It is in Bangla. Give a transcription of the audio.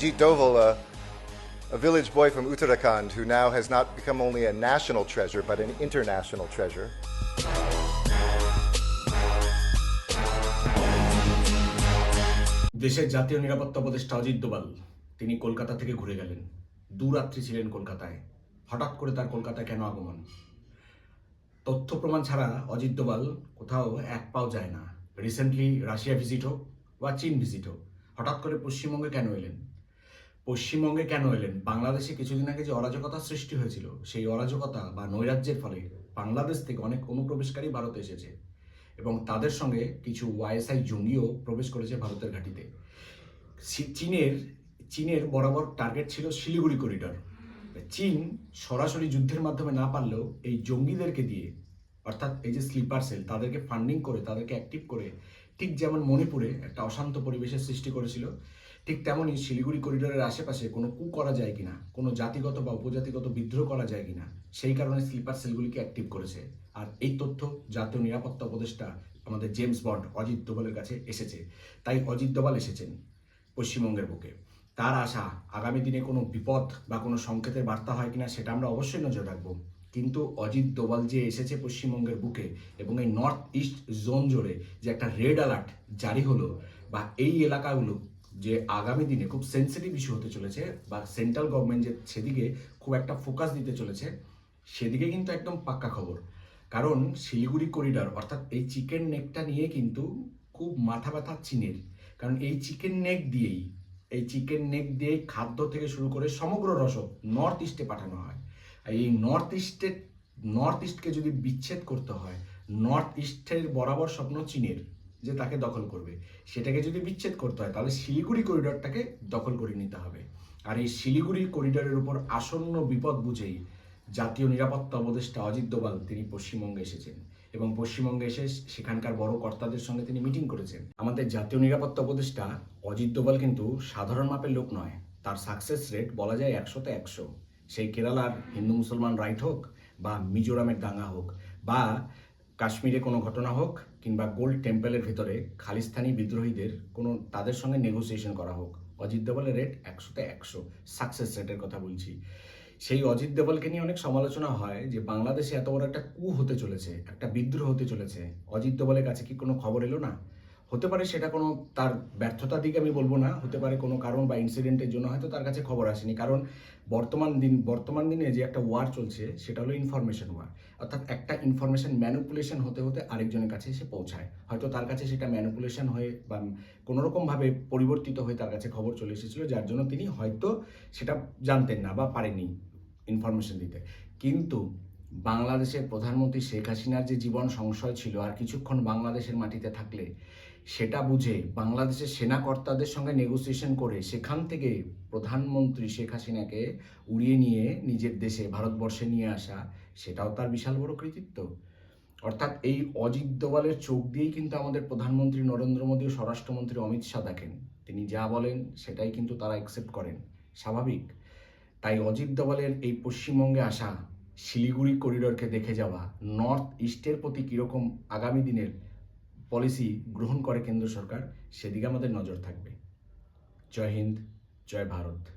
Ajit Doval, a, a village boy from Uttarakhand who now has not become only a national treasure but an international treasure. দেশের জাতীয় নিরাপত্তা উপদেষ্টা অজিত দোভাল তিনি কলকাতা থেকে ঘুরে গেলেন। দুরাত্রি ছিলেন কলকাতায়। হঠাৎ করে তার কলকাতায় কেন আগমন? তথ্য প্রমাণ ছাড়া অজিত দোভাল কোথাও এক পাও যায় না। রিসেন্টলি রাশিয়া ভিজিট হোক বা চীন ভিজিট হোক হঠাৎ করে পশ্চিমবঙ্গে কেন এলেন? পশ্চিমবঙ্গে কেন এলেন? বাংলাদেশে কিছুদিন আগে যে অরাজকতা সৃষ্টি হয়েছিল, সেই অরাজকতা বা নৈরাজ্যের ফলে বাংলাদেশ থেকে অনেক অনুপ্রবেশকারী ভারতে এসেছে এবং তাদের সঙ্গে কিছু ওয়াইএসআই জঙ্গিও প্রবেশ করেছে ভারতের ঘাঁটিতে। চীনের চীনের বরাবর টার্গেট ছিল শিলিগুড়ি করিডর। চীন সরাসরি যুদ্ধের মাধ্যমে না পারলেও এই জঙ্গিদেরকে দিয়ে, অর্থাৎ এই যে স্লিপার সেল, তাদেরকে ফান্ডিং করে, তাদেরকে অ্যাক্টিভ করে ঠিক যেমন মণিপুরে একটা অশান্ত পরিবেশের সৃষ্টি করেছিল ঠিক তেমনই শিলিগুড়ি করিডোরের আশেপাশে কোনো কু করা যায় কিনা, কোনো জাতিগত বা উপজাতিগত বিদ্রোহ করা যায় কিনা, সেই কারণে স্লিপার সেলগুলিকে অ্যাক্টিভ করেছে। আর এই তথ্য জাতীয় নিরাপত্তা উপদেষ্টা আমাদের জেমস বন্ড অজিত দোবালের কাছে এসেছে। তাই অজিত দোবাল এসেছেন পশ্চিমবঙ্গের বুকে। তার আশা আগামী দিনে কোনো বিপদ বা কোনো সংকেতের বার্তা হয় কিনা সেটা আমরা অবশ্যই নজর রাখব। কিন্তু অজিত দোবাল যে এসেছে পশ্চিমবঙ্গের বুকে এবং এই নর্থ ইস্ট জোন জোরে যে একটা রেড অ্যালার্ট জারি হলো বা এই এলাকাগুলো যে আগামী দিনে খুব সেন্সিটিভ ইস্যু হতে চলেছে বা সেন্ট্রাল গভর্নমেন্ট যে সেদিকে খুব একটা ফোকাস দিতে চলেছে, সেদিকে কিন্তু একদম পাক্কা খবর। কারণ শিলিগুড়ি করিডর অর্থাৎ এই চিকেন নেকটা নিয়ে কিন্তু খুব মাথা ব্যথা চীনের। কারণ এই চিকেন নেক দিয়েই, এই চিকেন নেক দিয়েই খাদ্য থেকে শুরু করে সমগ্র রসদ নর্থ ইস্টে পাঠানো হয়। এই নর্থ ইস্টে নর্থ ইস্টকে যদি বিচ্ছেদ করতে হয় নর্থ ইস্টের বরাবর স্বপ্ন চীনের। যে তাকে দখল করবে। সেটাকে যদি বিচ্ছেদ করতে হয়, তাহলে শিলিগুড়ি করিডরটাকে দখল করে নিতে হবে। আর এই শিলিগুড়ি করিডরের উপর আসন্ন বিপদ বুঝেই জাতীয় নিরাপত্তা উপদেষ্টা অজিত দোভাল তিনি পশ্চিমবঙ্গে এসেছেন এবং পশ্চিমবঙ্গে এসে সেখানকার বড় কর্তাদের সঙ্গে তিনি মিটিং করেছেন। আমাদের জাতীয় নিরাপত্তা উপদেষ্টা অজিত দোভাল কিন্তু সাধারণ মাপের লোক নয়, তার সাকসেস রেট বলা যায় একশোতে একশো। সেই কেরালার হিন্দু মুসলমান রাইট হোক বা মিজোরামের দাঙ্গা হোক বা কাশ্মীরে কোনো ঘটনা হোক কিংবা গোল্ড টেম্পলের ভেতরে খালিস্তানি বিদ্রোহীদের কোনো তাদের সঙ্গে নেগোসিয়েশন করা হোক, অজিত দেবলের রেট একশোতে একশো সাকসেস রেটের কথা বলছি। সেই অজিত দেবলকে নিয়ে অনেক সমালোচনা হয় যে বাংলাদেশে এত বড় একটা কু হতে চলেছে, একটা বিদ্রোহ হতে চলেছে। অজিত দেবলের কাছে কি কোনো খবর এলো না? হতে পারে সেটা কোনো তার ব্যর্থতার দিকে আমি বলব না, হতে পারে কোনো কারণ বা ইনসিডেন্টের জন্য হয়তো তার কাছে খবর আসেনি। কারণ বর্তমান দিন, বর্তমান দিনে যে একটা ওয়ার চলছে, সেটা হলো ইনফরমেশন ওয়ার অর্থাৎ একটা ইনফরমেশন ম্যানুপুলেশন হতে হতে আরেকজনের কাছে এসে পৌঁছায়। হয়তো তার কাছে সেটা ম্যানুপুলেশন হয়ে বা কোনোরকমভাবে পরিবর্তিত হয়ে তার কাছে খবর চলে এসেছিল, যার জন্য তিনি হয়তো সেটা জানতেন না বা পারেননি ইনফরমেশন দিতে। কিন্তু বাংলাদেশের প্রধানমন্ত্রী শেখ হাসিনার যে জীবন সংশয় ছিল, আর কিছুক্ষণ বাংলাদেশের মাটিতে থাকলে সেটা বুঝে বাংলাদেশের সেনাকর্তাদের সঙ্গে নেগোসিয়েশন করে সেখান থেকে প্রধানমন্ত্রী শেখ হাসিনাকে উড়িয়ে নিয়ে নিজের দেশে ভারতবর্ষে নিয়ে আসা, সেটাও তার বিশাল বড় কৃতিত্ব। অর্থাৎ এই অজিত দোভালের চোখ দিয়েই কিন্তু আমাদের প্রধানমন্ত্রী নরেন্দ্র মোদী ও স্বরাষ্ট্রমন্ত্রী অমিত শাহ দেখেন। তিনি যা বলেন, সেটাই কিন্তু তারা অ্যাকসেপ্ট করেন। স্বাভাবিক। তাই অজিত দোভালের এই পশ্চিমবঙ্গে আসা, শিলিগুড়ি করিডোরকে দেখে যাওয়া নর্থ ইস্টের প্রতি কীরকম আগামী দিনের পলিসি গ্রহণ করে কেন্দ্র সরকার সেদিকে আমাদের নজর থাকবে। জয় হিন্দ জয় ভারত।